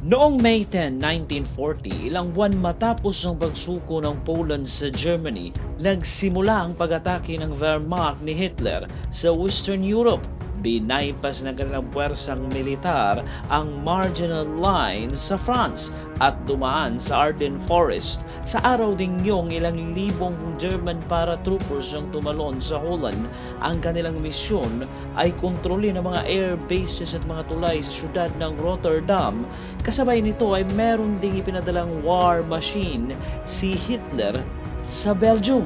Noong May 10, 1940, ilang buwan matapos ang pagsuko ng Poland sa Germany, nagsimula ang pag-atake ng Wehrmacht ni Hitler sa Western Europe. Binaypas ng kanilang puwersang militar ang marginal line sa France at dumaan sa Ardennes Forest. Sa araw ding yong ilang libong German paratroopers ang tumalon sa Holland. Ang kanilang misyon ay kontrolin ang mga air bases at mga tulay sa syudad ng Rotterdam. Kasabay nito ay meron ding ipinadalang war machine si Hitler sa Belgium.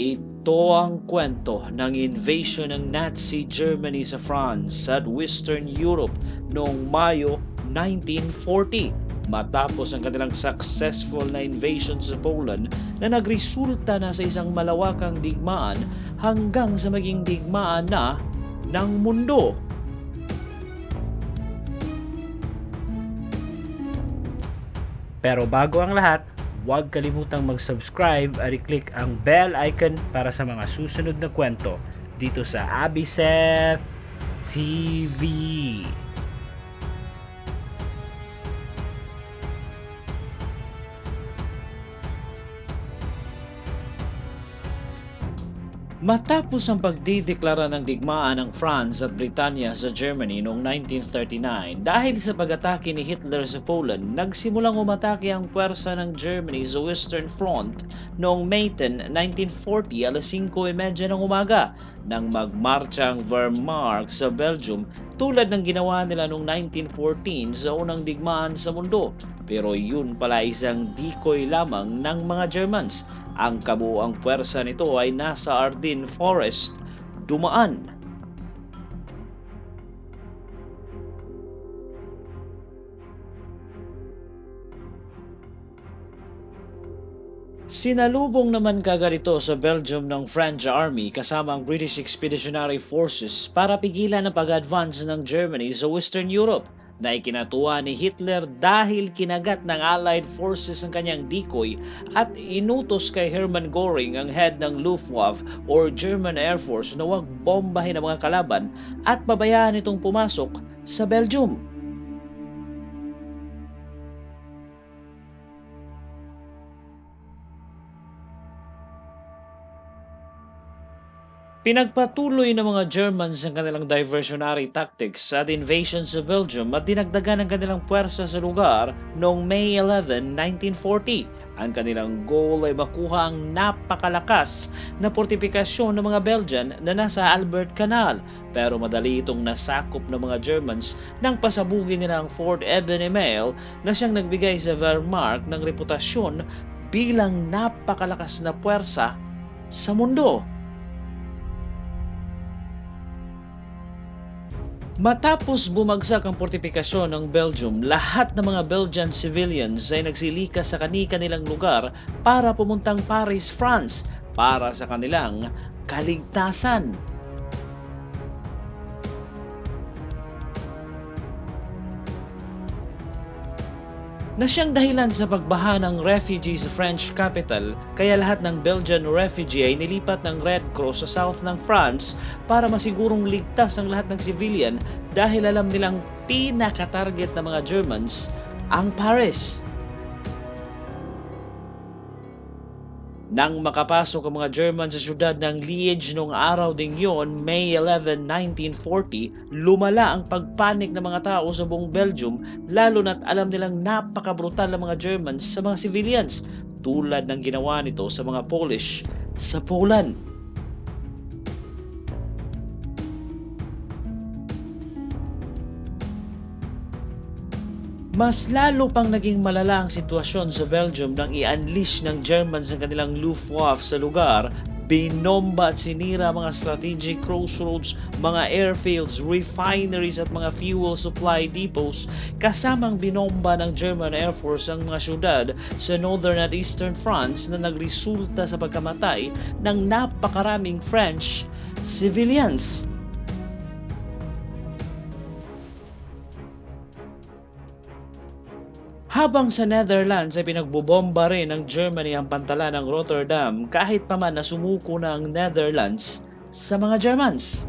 Ito ang kwento ng invasion ng Nazi Germany sa France at Western Europe noong Mayo 1940 matapos ang kanilang successful na invasion sa Poland na nagresulta na sa isang malawakang digmaan hanggang sa maging digmaan na ng mundo. Pero bago ang lahat, huwag kalimutang mag-subscribe at i-click ang bell icon para sa mga susunod na kwento dito sa Abiseth TV. Matapos ang pagdideklara ng digmaan ng France at Britanya sa Germany noong 1939 dahil sa pag-atake ni Hitler sa Poland, nagsimulang umatake ang puwersa ng Germany sa Western Front noong May 10, 1940 alas 5.30 ng umaga nang magmarcha ang Wehrmacht sa Belgium tulad ng ginawa nila noong 1914 sa unang digmaan sa mundo. Pero yun pala isang decoy lamang ng mga Germans ang kabuuang puwersa nito ay nasa Ardennes Forest, dumaan. Sinalubong naman kagarito sa Belgium ng French Army kasama ang British Expeditionary Forces para pigilan ang pag-advance ng Germany sa Western Europe na ikinatuwa ni Hitler dahil kinagat ng Allied forces ang kanyang decoy at inutos kay Hermann Göring ang head ng Luftwaffe or German Air Force na huwag bombahin ang mga kalaban at pabayaan itong pumasok sa Belgium. Pinagpatuloy ng mga Germans ang kanilang diversionary tactics at invasion sa Belgium at dinagdagan ang kanilang puwersa sa lugar noong May 11, 1940. Ang kanilang goal ay makuha ang napakalakas na portifikasyon ng mga Belgian na nasa Albert Canal pero madali itong nasakop ng mga Germans nang pasabugin nila ang Fort Ebenemehl na siyang nagbigay sa Wehrmacht ng reputasyon bilang napakalakas na puwersa sa mundo. Matapos bumagsak ang portifikasyon ng Belgium, lahat ng mga Belgian civilians ay nagsilikas sa kani-kanilang lugar para pumuntang Paris, France para sa kanilang kaligtasan. Na siyang dahilan sa pagbaha ng refugee sa French capital, kaya lahat ng Belgian refugee ay nilipat ng Red Cross sa south ng France para masigurong ligtas ang lahat ng civilian dahil alam nilang pinaka-target ng mga Germans ang Paris. Nang makapasok ang mga German sa syudad ng Liege noong araw ding yon, May 11, 1940, lumala ang pagpanik ng mga tao sa buong Belgium lalo na't alam nilang napakabrutal ng mga Germans sa mga civilians tulad ng ginawa nito sa mga Polish sa Poland. Mas lalo pang naging malala ang sitwasyon sa Belgium nang i-unleash ng Germans ang kanilang Luftwaffe sa lugar, binomba at sinira mga strategic crossroads, mga airfields, refineries at mga fuel supply depots kasamang binomba ng German Air Force ang mga syudad sa northern at eastern France na nagresulta sa pagkamatay ng napakaraming French civilians. Habang sa Netherlands ay pinagbobomba rin ng Germany ang pantala ng Rotterdam kahit pa man na sumuko na ang Netherlands sa mga Germans.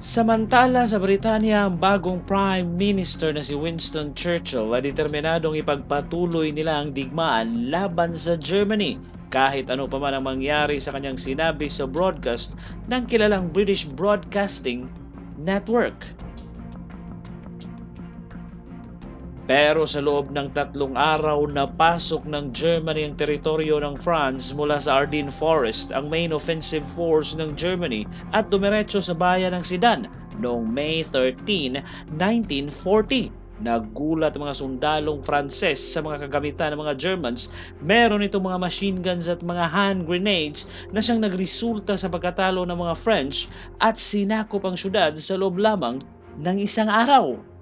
Samantala sa Britanya, ang bagong Prime Minister na si Winston Churchill ay determinadong ipagpatuloy nila ang digmaan laban sa Germany kahit ano pa man ang mangyari sa kanyang sinabi sa broadcast ng kilalang British Broadcasting Network. Pero sa loob ng tatlong araw na pasok ng Germany ang teritoryo ng France mula sa Ardennes Forest ang main offensive force ng Germany at dumiretso sa bayan ng Sedan noong May 13, 1940. Nagulat mga sundalong Frances sa mga kagamitan ng mga Germans. Meron itong mga machine guns at mga hand grenades na siyang nagresulta sa pagkatalo ng mga French at sinakop ang syudad sa loob lamang ng isang araw.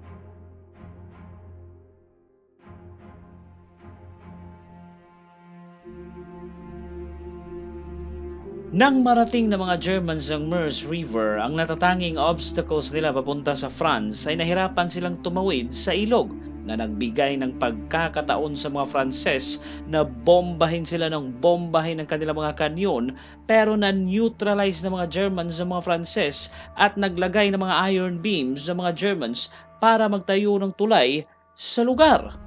Nang marating ng mga Germans ang Meuse River, ang natatanging obstacles nila papunta sa France ay nahirapan silang tumawid sa ilog na nagbigay ng pagkakataon sa mga Frances na bombahin sila ng bombahin ng kanilang mga kanyon pero na-neutralize ng mga Germans sa mga Frances at naglagay ng mga iron beams sa mga Germans para magtayo ng tulay sa lugar.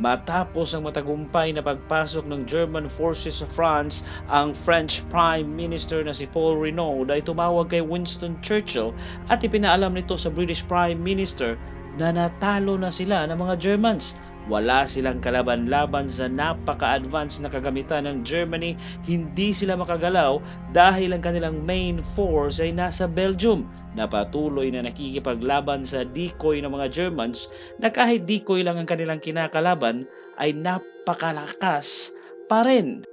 Matapos ang matagumpay na pagpasok ng German forces sa France, ang French Prime Minister na si Paul Renaud ay tumawag kay Winston Churchill at ipinaalam nito sa British Prime Minister na natalo na sila ng mga Germans. Wala silang kalaban-laban sa napaka-advanced na kagamitan ng Germany, hindi sila makagalaw dahil ang kanilang main force ay nasa Belgium na patuloy na nakikipaglaban sa decoy ng mga Germans na kahit decoy lang ang kanilang kinakalaban ay napakalakas pa rin.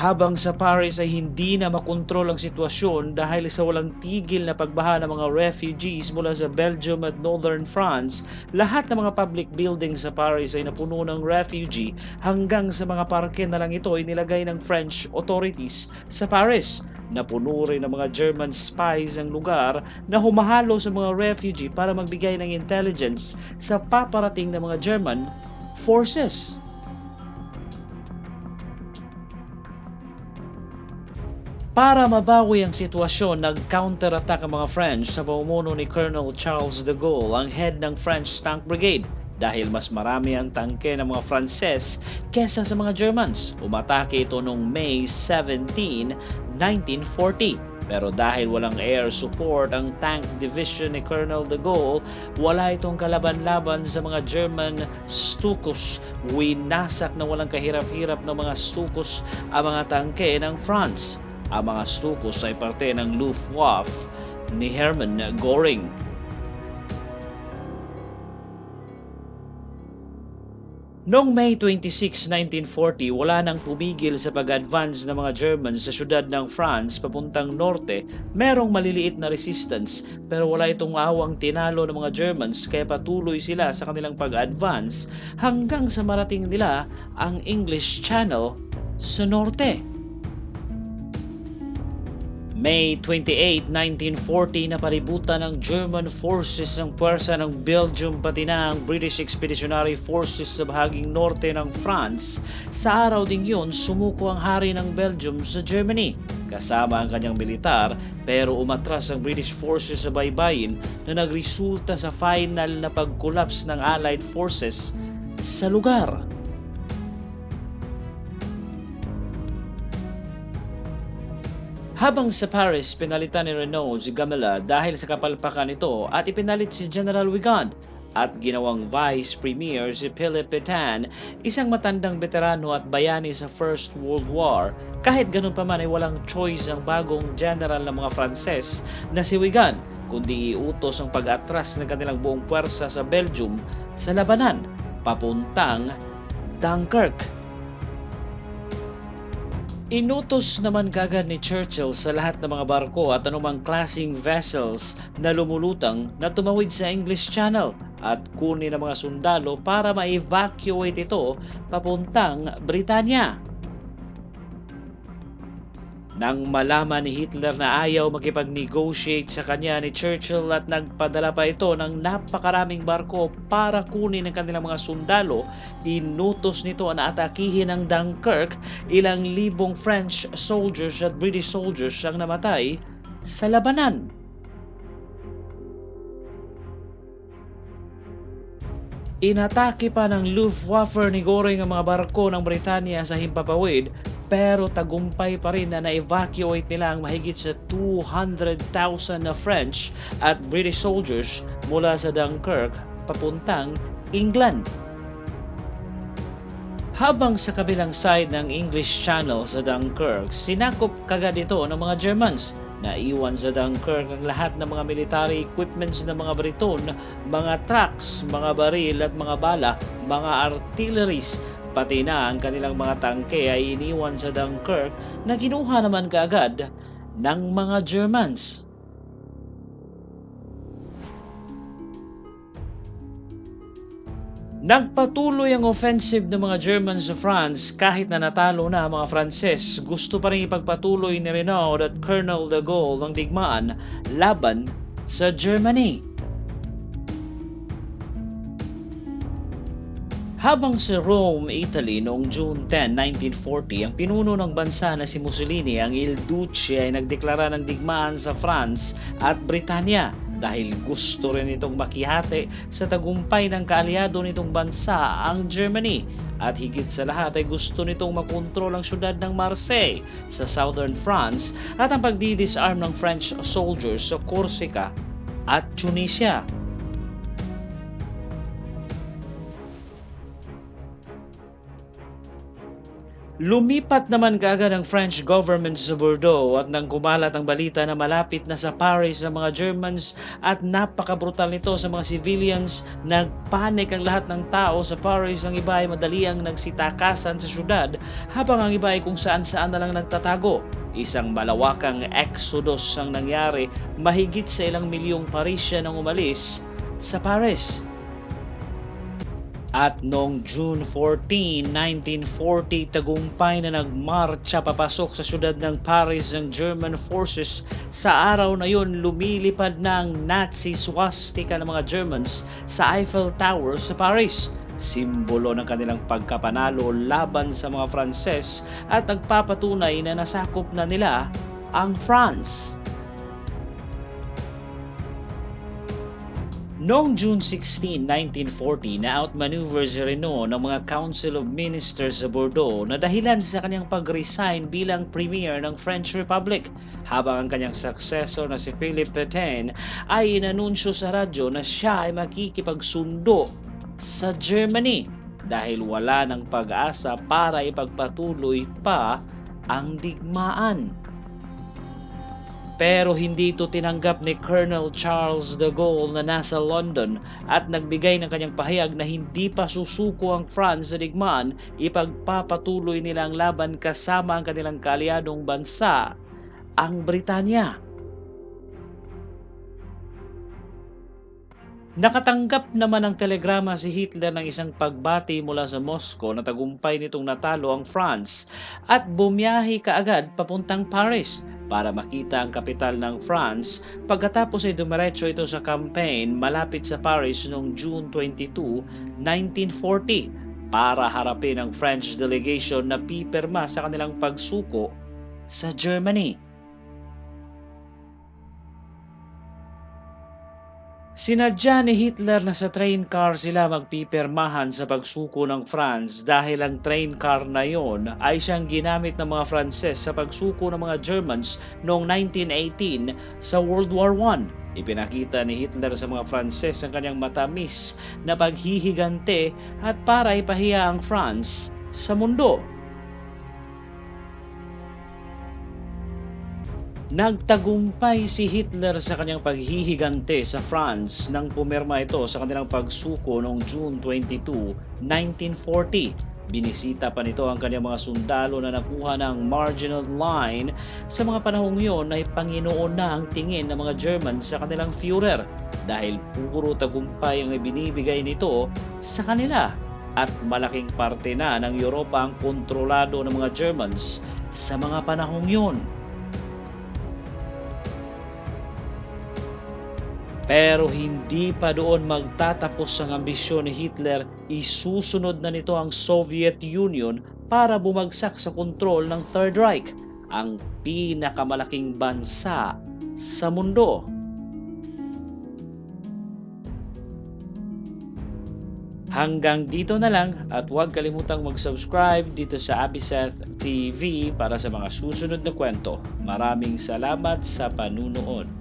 Habang sa Paris ay hindi na makontrol ang sitwasyon dahil sa walang tigil na pagbaha ng mga refugees mula sa Belgium at Northern France, lahat ng mga public buildings sa Paris ay napuno ng refugee hanggang sa mga parke na lang ito ay nilagay ng French authorities sa Paris. Napuno rin ng mga German spies ang lugar na humahalo sa mga refugee para magbigay ng intelligence sa paparating ng mga German forces. Para mabawi ang sitwasyon, nag-counterattack ang mga French sa pamumuno ni Colonel Charles de Gaulle, ang head ng French Tank Brigade. Dahil mas marami ang tangke ng mga Frances kesa sa mga Germans. Umatake ito noong May 17, 1940. Pero dahil walang air support ang tank division ni Colonel de Gaulle, wala itong kalaban-laban sa mga German Stukas. Winasak na walang kahirap-hirap ng mga Stukas ang mga tangke ng France. Ang mga Stukas ay parte ng Luftwaffe ni Hermann Göring. Noong May 26, 1940, wala nang tumigil sa pag-advance ng mga Germans sa syudad ng France papuntang norte. Merong maliliit na resistance pero wala itong awang tinalo ng mga Germans kaya patuloy sila sa kanilang pag-advance hanggang sa marating nila ang English Channel sa norte. May 28, 1940 na paributan ng German forces ang puwersa ng Belgium pati na ang British Expeditionary Forces sa bahaging norte ng France. Sa araw ding yun, sumuko ang hari ng Belgium sa Germany kasama ang kanyang militar pero umatras ang British forces sa baybayin na nagresulta sa final na pag-collapse ng Allied forces sa lugar. Habang sa Paris, pinalitan ni Renault si Gamela dahil sa kapalpakan nito at ipinalit si General Wigand at ginawang Vice Premier si Philip Pétain, isang matandang veterano at bayani sa First World War. Kahit ganun pa man ay walang choice ang bagong general ng mga Frances na si Wigand, kundi iutos ang pag-atras ng kanilang buong puwersa sa Belgium sa labanan papuntang Dunkirk. Inutos naman kagad ni Churchill sa lahat ng mga barko at anumang klasing vessels na lumulutang na tumawid sa English Channel at kunin ang mga sundalo para ma-evacuate ito papuntang Britanya. Nang malaman ni Hitler na ayaw makipag-negotiate sa kanya ni Churchill at nagpadala pa ito ng napakaraming barko para kunin ang kanilang mga sundalo, inutos nito na atakihin ang Dunkirk, ilang libong French soldiers at British soldiers ang namatay sa labanan. Inatake pa ng Luftwaffe ni Goring ang mga barko ng Britanya sa himpapawid pero tagumpay pa rin na na-evacuate nila ang mahigit sa 200,000 na French at British soldiers mula sa Dunkirk papuntang England. Habang sa kabilang side ng English Channel sa Dunkirk, sinakop kagad ito ng mga Germans. Naiwan sa Dunkirk ang lahat ng mga military equipments ng mga Briton, mga trucks, mga baril at mga bala, mga artilleries, pati na ang kanilang mga tangke ay iniwan sa Dunkirk na kinuha naman kaagad ng mga Germans. Nagpatuloy ang offensive ng mga Germans sa France kahit na natalo na ang mga Frances. Gusto pa rin ipagpatuloy ni Renaud at Colonel de Gaulle ang digmaan laban sa Germany. Habang sa Rome, Italy noong June 10, 1940, ang pinuno ng bansa na si Mussolini, ang Il Duce ay nagdeklara ng digmaan sa France at Britanya dahil gusto rin itong makihati sa tagumpay ng kaalyado nitong bansa ang Germany at higit sa lahat ay gusto nitong makontrol ang syudad ng Marseille sa southern France at ang pagdidisarm ng French soldiers sa Corsica at Tunisia. Lumipat naman kaagad ang French government sa Bordeaux at nang kumalat ang balita na malapit na sa Paris ang mga Germans at napakabrutal nito sa mga civilians, nagpanik ang lahat ng tao sa Paris. Ang iba ay madaliang nagsitakasan sa syudad habang ang iba ay kung saan saan na lang nagtatago. Isang malawakang exodus ang nangyari, mahigit sa ilang milyong Parisian ang umalis sa Paris. At noong June 14, 1940, tagumpay na nagmarcha papasok sa syudad ng Paris ang German forces. Sa araw na yun, lumilipad na ang Nazi swastika ng mga Germans sa Eiffel Tower sa Paris. Simbolo ng kanilang pagkapanalo laban sa mga Franses at nagpapatunay na nasakop na nila ang France. Noong June 16, 1940, na-outmaneuver si Renault ng mga Council of Ministers sa Bordeaux na dahilan sa kanyang pag-resign bilang Premier ng French Republic habang ang kanyang successor na si Philippe Pétain ay inanunsyo sa radyo na siya ay makikipagsundo sa Germany dahil wala ng pag-asa para ipagpatuloy pa ang digmaan. Pero hindi ito tinanggap ni Colonel Charles de Gaulle na nasa London at nagbigay ng kanyang pahayag na hindi pa susuko ang France sa digmaan, ipagpapatuloy nila ang laban kasama ang kanilang kaalyadong bansa, ang Britanya. Nakatanggap naman ng telegrama si Hitler ng isang pagbati mula sa Moscow na tagumpay nitong natalo ang France at bumiyahi kaagad papuntang Paris para makita ang kapital ng France pagkatapos ay dumiretso ito sa campaign malapit sa Paris noong June 22, 1940 para harapin ang French delegation na pipirma sa kanilang pagsuko sa Germany. Sinadya ni Hitler na sa train car sila magpipirmahan sa pagsuko ng France dahil ang train car na yon ay siyang ginamit ng mga Franses sa pagsuko ng mga Germans noong 1918 sa World War I. Ipinakita ni Hitler sa mga Franses ang kanyang matamis na paghihigante at para ipahiya ang France sa mundo. Nagtagumpay si Hitler sa kanyang paghihigante sa France nang pumirma ito sa kanilang pagsuko noong June 22, 1940. Binisita pa nito ang kanyang mga sundalo na nakuha ng marginal line sa mga panahong yon ay Panginoon na ang tingin ng mga German sa kanilang Führer dahil puro tagumpay ang ibinibigay nito sa kanila at malaking parte na ng Europa ang kontrolado ng mga Germans sa mga panahong yon. Pero hindi pa doon magtatapos ang ambisyon ni Hitler, isusunod na nito ang Soviet Union para bumagsak sa kontrol ng Third Reich, ang pinakamalaking bansa sa mundo. Hanggang dito na lang at huwag kalimutang mag-subscribe dito sa Abiseth TV para sa mga susunod na kwento. Maraming salamat sa panunood.